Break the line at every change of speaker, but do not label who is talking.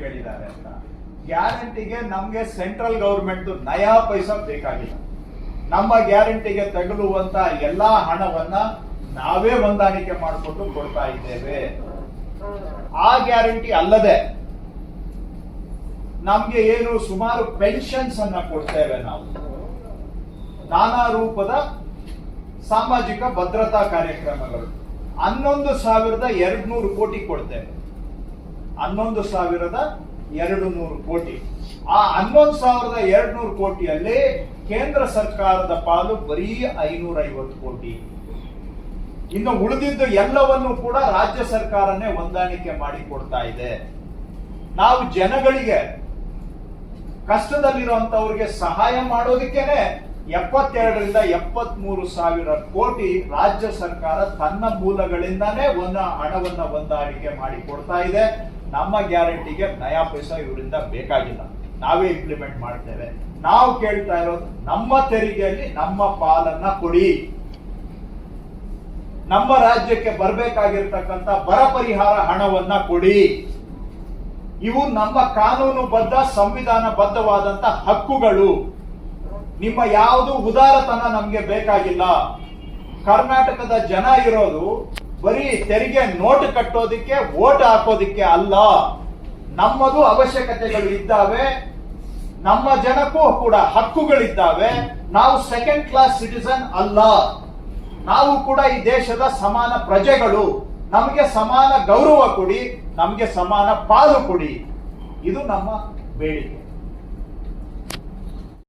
ಕೇಳಿದ್ದಾರೆ ಅಂತ. ಗ್ಯಾರಂಟಿಗೆ ನಮ್ಗೆ ಸೆಂಟ್ರಲ್ ಗೌರ್ಮೆಂಟ್ ನಯಾ ಪೈಸಾ ಬೇಕಾಗಿಲ್ಲ. ನಮ್ಮ ಗ್ಯಾರಂಟಿಗೆ ತಗಲುವಂತ ಎಲ್ಲಾ ಹಣವನ್ನ ನಾವೇ ಹೊಂದಾಣಿಕೆ ಮಾಡಿಕೊಂಡು ಕೊಡ್ತಾ ಇದ್ದೇವೆ. ಆ ಗ್ಯಾರಂಟಿ ಅಲ್ಲದೆ ನಮ್ಗೆ ಏನು ಸುಮಾರು ಪೆನ್ಷನ್ಸ್ ಅನ್ನ ಕೊಡ್ತೇವೆ ನಾವು. ನಾನಾ ರೂಪದ ಸಾಮಾಜಿಕ ಭದ್ರತಾ ಕಾರ್ಯಕ್ರಮಗಳು. ಹನ್ನೊಂದು ಸಾವಿರದ ಎರಡು ನೂರು ಕೋಟಿ ಕೊಡ್ತೇವೆ. ಹನ್ನೊಂದು ಸಾವಿರದ ಎರಡು ನೂರು ಕೋಟಿ. ಆ ಹನ್ನೊಂದು ಸಾವಿರದ ಎರಡು ನೂರು ಕೋಟಿಯಲ್ಲಿ ಕೇಂದ್ರ ಸರ್ಕಾರದ ಪಾಲು ಬರೀ ಐನೂರ ಐವತ್ತು ಕೋಟಿ. ಇನ್ನು ಉಳಿದಿದ್ದು ಎಲ್ಲವನ್ನೂ ಕೂಡ ರಾಜ್ಯ ಸರ್ಕಾರನೇ ಹೊಂದಾಣಿಕೆ ಮಾಡಿ ಕೊಡ್ತಾ ಇದೆ. ನಾವು ಜನಗಳಿಗೆ ಕಷ್ಟದಲ್ಲಿರುವಂತವ್ರಿಗೆ ಸಹಾಯ ಮಾಡೋದಕ್ಕೇನೆ ಎಪ್ಪತ್ತೆರಡರಿಂದ ಎಪ್ಪತ್ತ್ ಮೂರು ಸಾವಿರ ಕೋಟಿ ರಾಜ್ಯ ಸರ್ಕಾರ ತನ್ನ ಮೂಲಗಳಿಂದಾನೇ ಒಂದು ಹಣವನ್ನ ಹೊಂದಾಣಿಕೆ ಮಾಡಿ ಕೊಡ್ತಾ ಇದೆ. ನಮ್ಮ ಗ್ಯಾರಂಟಿಗೆ ನಯಾ ಪೈಸಾ ಇವರಿಂದ ಬೇಕಾಗಿಲ್ಲ. ನಾವೇ ಇಂಪ್ಲಿಮೆಂಟ್ ಮಾಡ್ತೇವೆ. ನಾವು ಕೇಳ್ತಾ ಇರೋದು ನಮ್ಮ ತೆರಿಗೆಯಲ್ಲಿ ನಮ್ಮ ಪಾಲನ್ನ ಕೊಡಿ. ನಮ್ಮ ರಾಜ್ಯಕ್ಕೆ ಬರಬೇಕಾಗಿರ್ತಕ್ಕಂಥ ಬರ ಪರಿಹಾರ ಹಣವನ್ನ ಕೊಡಿ. ಇವು ನಮ್ಮ ಕಾನೂನು ಬದ್ಧ ಸಂವಿಧಾನ ಬದ್ಧವಾದಂತ ಹಕ್ಕುಗಳು. ನಿಮ್ಮ ಯಾವುದು ಉದಾರತನ ನಮ್ಗೆ ಬೇಕಾಗಿಲ್ಲ. ಕರ್ನಾಟಕದ ಜನ ಇರೋದು ಬರೀ ತೆರಿಗೆ ನೋಟ್ ಕಟ್ಟೋದಿಕ್ಕೆ ಓಟ್ ಹಾಕೋದಿಕ್ಕೆ ಅಲ್ಲ. ನಮ್ಮದು ಅವಶ್ಯಕತೆಗಳು ಇದ್ದಾವೆ. ನಮ್ಮ ಜನಕ್ಕೂ ಕೂಡ ಹಕ್ಕುಗಳಿದ್ದಾವೆ. ನಾವು ಸೆಕೆಂಡ್ ಕ್ಲಾಸ್ ಸಿಟಿಸನ್ ಅಲ್ಲ. ನಾವು ಕೂಡ ಈ ದೇಶದ ಸಮಾನ ಪ್ರಜೆಗಳು. ನಮಗೆ ಸಮಾನ ಗೌರವ ಕೊಡಿ, ನಮಗೆ ಸಮಾನ ಪಾಲು ಕೊಡಿ. ಇದು ನಮ್ಮ ಬೇಡಿಕೆ.